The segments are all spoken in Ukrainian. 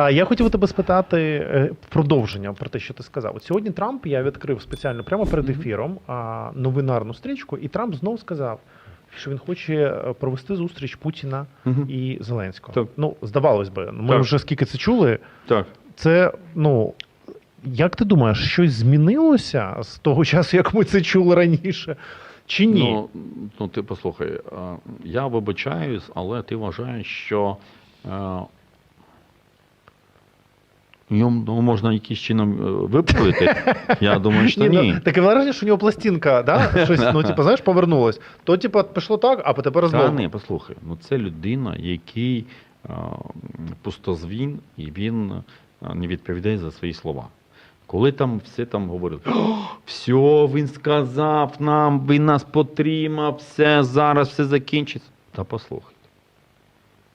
А я хотів тебе спитати е, продовження про те, що ти сказав. От сьогодні Трамп я відкрив спеціально прямо перед ефіром новинарну стрічку, і Трамп знов сказав, що він хоче е, провести зустріч Путіна і Зеленського. Так. Ну, здавалось би, ми Так. вже скільки це чули. Так. Це ну. Як ти думаєш, щось змінилося з того часу, як ми це чули раніше? Чи ні? Ну, ну ти послухай, я вибачаюсь, але ти вважаєш, що е, йому ну, можна якимось чином е, виправити. Я думаю, що ну, ні. таке враження, що у нього пластинка, да? Щось, ну, типу, знаєш, повернулось. То, типу, пішло так, а тепер Та знову. ні, послухай, ну це людина, який пустозвін, і він е, не відповідає за свої слова. Коли там все там говорили, все, він сказав нам, він нас потримав, все, зараз все закінчиться. Та послухайте,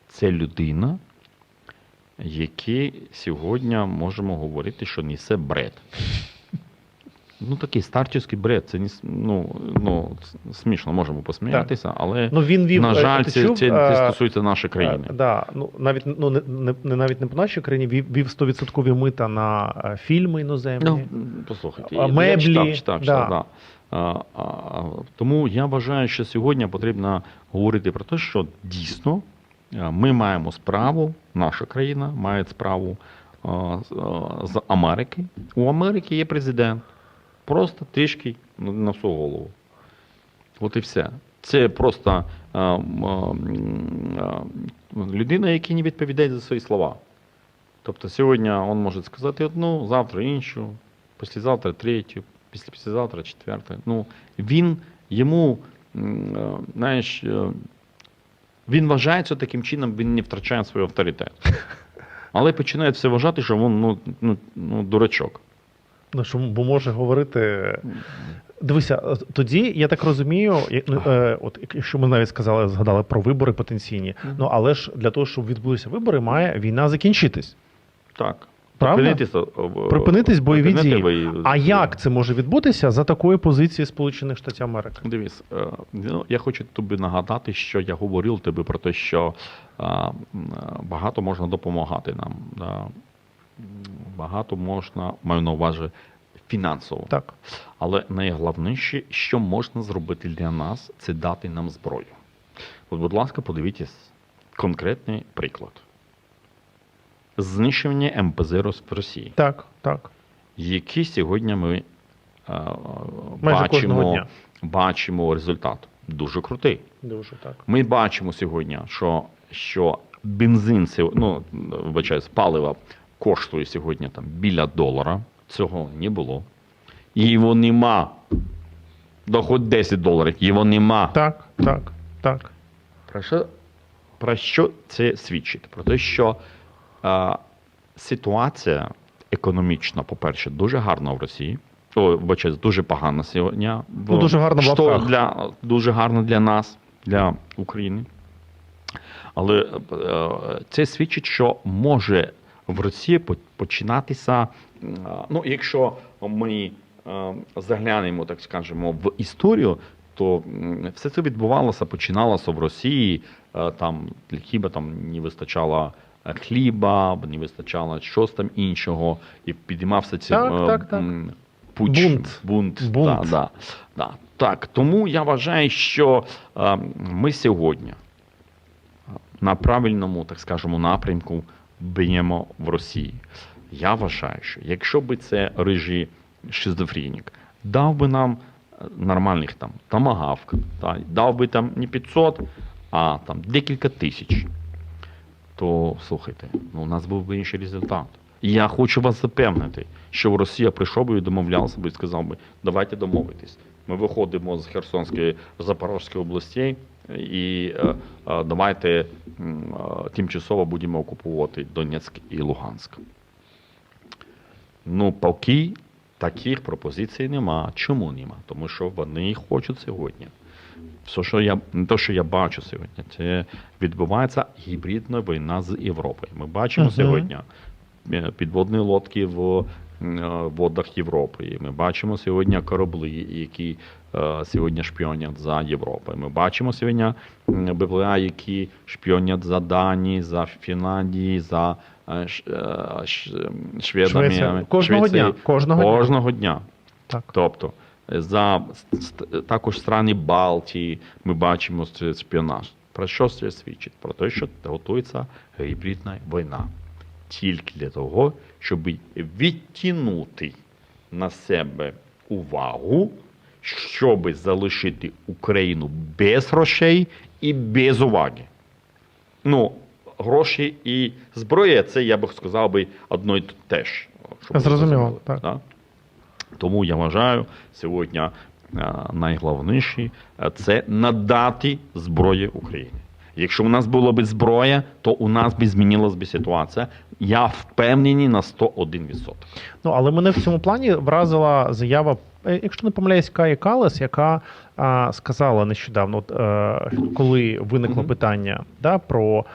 це людина, який сьогодні можемо говорити, що несе бред. Ну, такий старческий бред. Це не ну, ну, смішно, можемо посміятися, але Ну, він вів, на е, жаль, це, чув, це, е, це стосується нашої країни. Е, Да, ну навіть ну не, не, навіть не по нашій країні вів, вів 100% мита на фільми іноземні. Ну, послухайте, А я меблі, читав, читав, да. да. А, а, тому я вважаю, що сьогодні потрібно говорити про те, що дійсно ми маємо справу, наша країна має справу з, Америки. У Америки є президент. Просто трішки на всю голову. От і все. Це просто людина, яка не відповідає за свої слова. Тобто сьогодні він може сказати одну, завтра іншу, післязавтра третю, після післязавтра четверту. Ну, він йому, е, знаєш, він вважається таким чином, він не втрачає свій авторитет. Але починає все вважати, що він ну, ну, ну, дурачок. Ну, що, бо може говорити. Дивися, е, тоді я так розумію, ну, е, от якщо ми навіть сказали, згадали про вибори потенційні. Ну але ж для того, щоб відбулися вибори, має війна закінчитись. Так. Правда? Припинитись бойові дії. бої- А як це може відбутися за такої позиції Сполучених Штатів Америки? Дивись, е, ну, я хочу тобі нагадати, що я говорив тобі про те, що е, багато можна допомагати нам. Багато можна, маю на увазі, фінансово. Так. Але найголовніше, що можна зробити для нас, це дати нам зброю. От, будь ласка, подивіться конкретний приклад. Знищення МПЗ в Росії, Так, так. які сьогодні ми е, кожного бачимо, дня. бачимо результат. Дуже крутий. Дуже так. Ми бачимо сьогодні, що, що бензин, ну, вибачаюсь, паливо коштує сьогодні там біля долара. Цього не було. Його нема. Да хоч 10 доларів, його нема. Так, так, так. Про що, про що це свідчить? Про те, що ситуація економічна, по-перше, дуже гарна в Росії. О, вибачаюсь, дуже погана сьогодні. Ну, дуже гарна в Що для, дуже гарна для нас, для України. Але е, це свідчить, що може в Росії починатися. Ну, якщо ми е, заглянемо, так скажемо, в історію, то все це відбувалося, починалося в Росії. е, Там хіба там не вистачало хліба, не вистачало щось там іншого, і підіймався цей Так, е, так, так. пуч, Бунт. бунт. Бунт. Да, да, да. Так, тому я вважаю, що е, ми сьогодні на правильному, так скажемо, напрямку б'ємо в Росії. Я вважаю, що якщо би це рижий шизофренік дав би нам е, нормальних там тамагавк, та, дав би там не 500, а там декілька тисяч, то слухайте, ну, у нас був би інший результат. І я хочу вас запевнити, що Росія прийшов би і домовлявся би і сказав би, давайте домовитись. Ми виходимо з Херсонської Запорізької областей і е, е, давайте е, тимчасово будемо окупувати Донецьк і Луганськ. Ну, поки таких пропозицій нема. Чому нема? Тому що вони хочуть сьогодні. Все, що я, не те, що я бачу сьогодні, це відбувається гібридна війна з Європою. Ми бачимо Мгм. сьогодні е, підводні лодки в в водах Європи. І Ми бачимо сьогодні кораблі, які е, сьогодні шпіонять за Європою. Ми бачимо сьогодні БПЛА, які шпіонять за Данії, за Фінляндії, за е, е, Шведами. Швеція. Кожного Швеції. дня, кожного дня. Кожного дня. Так. Тобто за також страни Балтії ми бачимо це шпіонаж. Про що це свідчить? Про те, що готується гібридна війна. Тільки для того, щоб відтягнути на себе увагу, щоб залишити Україну без грошей і без уваги. Ну, гроші і зброя це, я би сказав би, одно й те ж. Зрозуміло, так. да? Тому я вважаю, сьогодні е, найголовніше це надати зброю Україні. Якщо у нас була б зброя, то у нас би змінилася б ситуація. Я впевнений на 101%. Ну, але мене в цьому плані вразила заява, е, якщо не помиляюсь, Каї Калес, яка а, сказала нещодавно, от, е, коли виникло питання да, про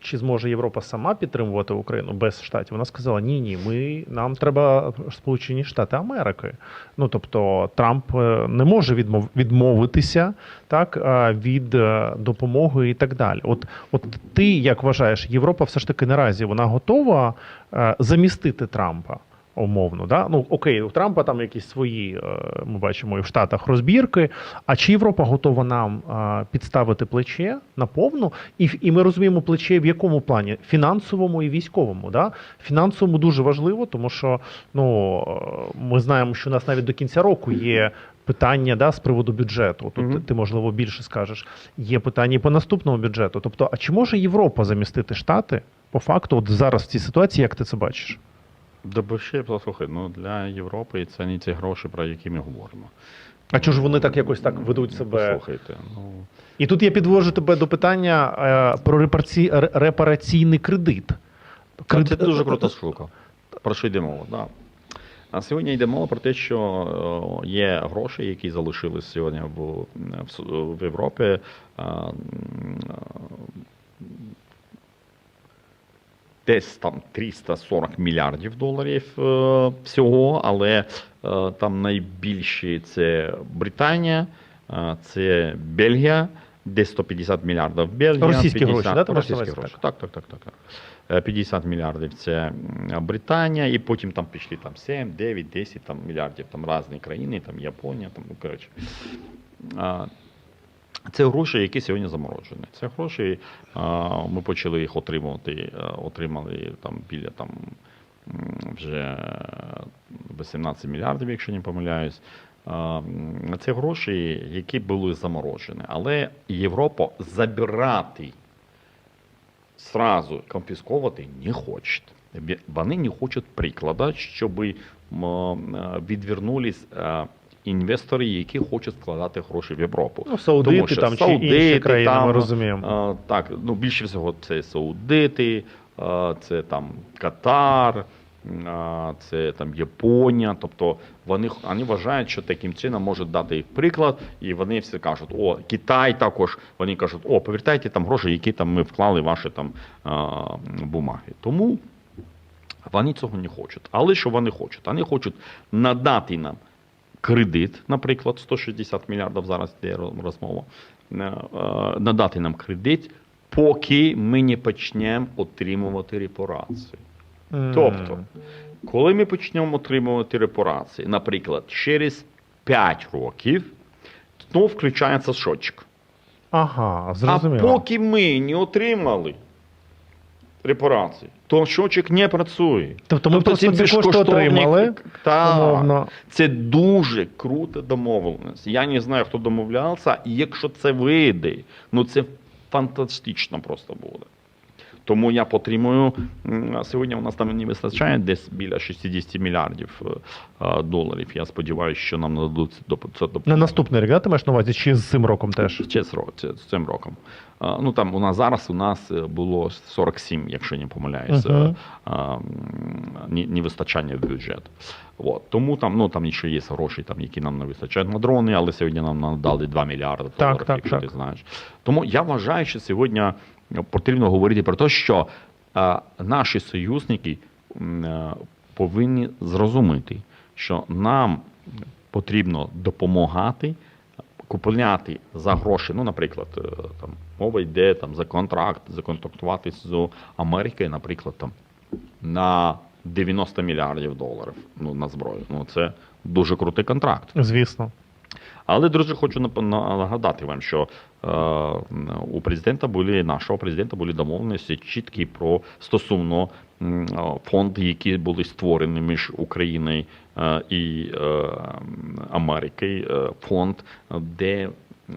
чи зможе Європа сама підтримувати Україну без штатів. Вона сказала: ні, ні, ми нам треба Сполучені Штати Америки. Ну тобто Трамп е, не може відмов, відмовитися так е, від е, допомоги і так далі. От, от ти як вважаєш, Європа все ж таки наразі вона готова замістити Трампа. Умовно, да? Ну окей, у Трампа там якісь свої, е, ми бачимо і в Штатах розбірки. А чи Європа готова нам е, підставити плече наповну? І, і ми розуміємо плече в якому плані? Фінансовому і військовому. Да? Фінансовому дуже важливо, тому що ну е, ми знаємо, що у нас навіть до кінця року є. Питання да, з приводу бюджету. Тут ти, ти, можливо, більше скажеш. Є питання і по наступному бюджету. Тобто, а чи може Європа замістити Штати по факту, от зараз в цій ситуації, як ти це бачиш? Ще послухай, ну для Європи це не ті гроші, про які ми говоримо. А чого ж вони так якось так ведуть себе? Послухайте, ну І тут я підвожу тебе до питання е, про репарці... репараційний кредит. Та Це дуже крута штука. Про що йде мова? Да. А сьогодні йде мова про те, що е, є гроші, які залишились сьогодні в, в, в Європі. е, м, е, Десь там 340 мільярдів доларів е, всього, але е, там найбільші це Британія, е, це Бельгія, десь 150 мільярдів Бельгія. Російські 50 гроші, да, на російські гроші. Так, так, так, так. так. Е, 50 мільярдів це Британія, і потім там пішли там 7, 9, 10 там, мільярдів, там різні країни, там Японія, там, ну, коротше. Це гроші, які сьогодні заморожені. Це гроші, ми почали їх отримувати, отримали там біля там вже 18 мільярдів, якщо не помиляюсь. Це гроші, які були заморожені. Але Європа забирати сразу конфісковувати не хоче. Вони не хочуть прикладу, щоб відвернулись інвестори, які хочуть складати гроші в Європу. Ну, саудити Тому що там чи інші країни, там, ми розуміємо. Е, Так, ну більше всього це саудити, е, це там Катар, це там Японія. Тобто вони, вони вважають, що таким чином можуть дати їх приклад, і вони всі кажуть, о, Китай також. Вони кажуть, о, повертайте там гроші, які там ми вклали ваші там бумаги. Тому вони цього не хочуть. Але що вони хочуть? Вони хочуть надати нам кредит, наприклад, 160 мільярдів зараз йде розмова, е, е, надати нам кредит, поки ми не почнемо отримувати репарації. Тобто, коли ми почнемо отримувати репарації, наприклад, через 5 років, знову включається щотчик. Ага, А поки ми не отримали репарації, то щотчик не працює. Тобто ми просто ці кошти отримали, Так. Це дуже крута домовленість. Я не знаю, хто домовлявся, і якщо це вийде, ну це фантастично просто буде. Тому я підтримую. м, Сьогодні у нас там не вистачає десь біля 60 мільярдів е, е, доларів. Я сподіваюся, що нам нададуть це доп- це На наступний рік, да, ти маєш на увазі, чи з цим роком теж? Ще з з цим роком. Ну там у нас зараз у нас е, було 47, якщо не помиляюся, Мгм. а, м, не, не вистачання в бюджет. От. Тому там, ну, там ще є гроші, там, які нам не вистачають на дрони, але сьогодні нам надали 2 мільярди доларів, так, якщо так. ти знаєш. Тому я вважаю, що сьогодні потрібно говорити про те, що а, наші союзники е, повинні зрозуміти, що нам потрібно допомагати купляти за гроші. Ну, наприклад, е, там мова йде там за контракт, законтрактувати з Америкою, наприклад, там на 90 мільярдів доларів ну, на зброю. Ну, це дуже крутий контракт. Звісно. Але, друзі, хочу нагадати вам, що е, у президента були нашого президента були домовленості чіткі про стосовно е, фонди, які були створені між Україною е, і е, Америкою. Е, фонд, де е,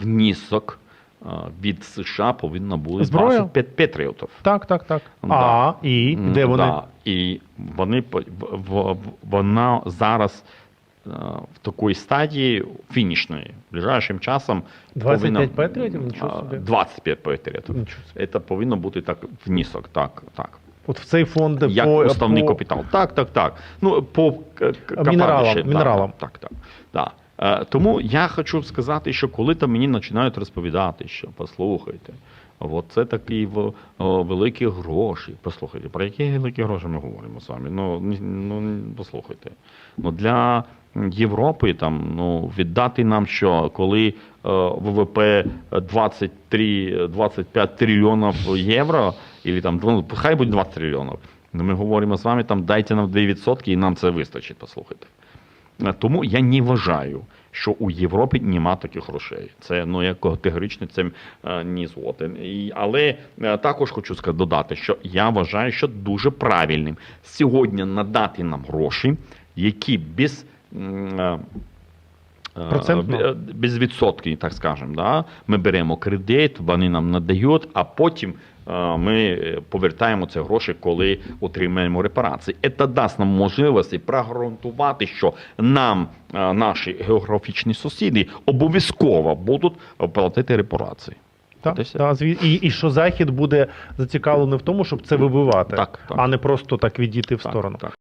внісок е, від США повинно бути Зброя? 25 патріотів. Так, так, так. Да. А, і де вони? Да. І вони вона зараз е, в такій стадії фінішної. Ближайшим часом 25 повинна- патріотів? Нічого собі. 25 патріотів. Це повинно бути так внісок. Так, так. От в цей фонд Як по, основний по... капітал. Так, так, так. Ну, по Мінералам, Так, мінералам. Так, так. так. Е, Тому я хочу сказати, що коли там мені починають розповідати, що послухайте, от це такі великі гроші. Послухайте, про які великі гроші ми говоримо з вами? Ну, ну послухайте. Ну, для Європи там ну, віддати нам що, коли е, ВВП 23-25 трильйонів євро, і там, ну, хай буде 20 трильйонів. Ну, Ми говоримо з вами, там дайте нам 2% і нам це вистачить, послухайте. Тому я не вважаю, що у Європі нема таких грошей. Це ну я категорично цим е, не згоден. І, але е, також хочу сказати, додати, що я вважаю, що дуже правильним сьогодні надати нам гроші, які без. е, Процентно? без відсотків, так скажемо. Да? Ми беремо кредит, вони нам надають, а потім ми е, повертаємо ці гроші, коли отримаємо репарації. Це дасть нам можливості прогарантувати, що нам е, наші географічні сусіди обов'язково будуть платити репарації. Так, та, і, і що Захід буде зацікавлений в тому, щоб це вибивати, Так, так. а не просто так відійти в Так, сторону. так.